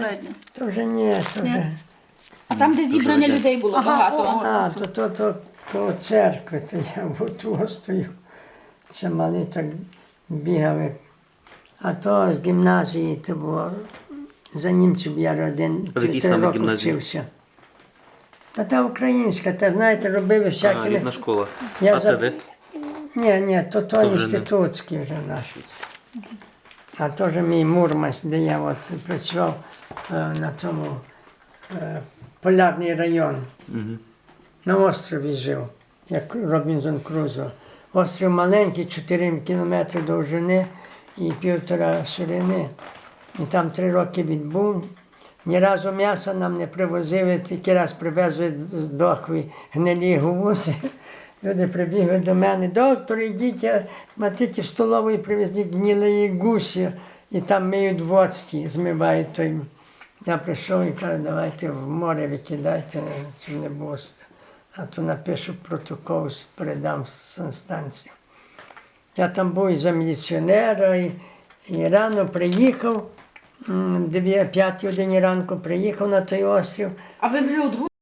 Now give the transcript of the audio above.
попередньо. То вже ні, то вже. А там, де зібрання людей було Ага, багато. А, то то, то коло церкви, то я в стою. Ще малий так бігав. А то з гімназії, то було за німців я один А в якій три саме роки гімназії? вчився. Та та українська, та знаєте, робили всякі. А, рідна школа. Я а за- це де? Ні, ні, то то То вже не- інститутський вже наш. А вже мій Мурманськ, де я от працював на тому полярний район. Угу. На острові жив, як Робінзон Крузо. Острів маленький, 4 кілометри довжини і півтора ширини. І там три роки відбув. Ні разу м'яса нам не привозили, тільки раз привезли з дохви гнилі гуси. Люди прибігли до мене, доктор, ідіть, смотрите, в столовій привезли гнилої гусі, і там миють водці, змивають той. Я прийшов і кажу, давайте в море викидайте, щоб не було. А то напишу протокол, передам санстанцію. Я там був і за міліціонера, і, і рано приїхав, п'ятій годині ранку приїхав на той острів. А ви вже?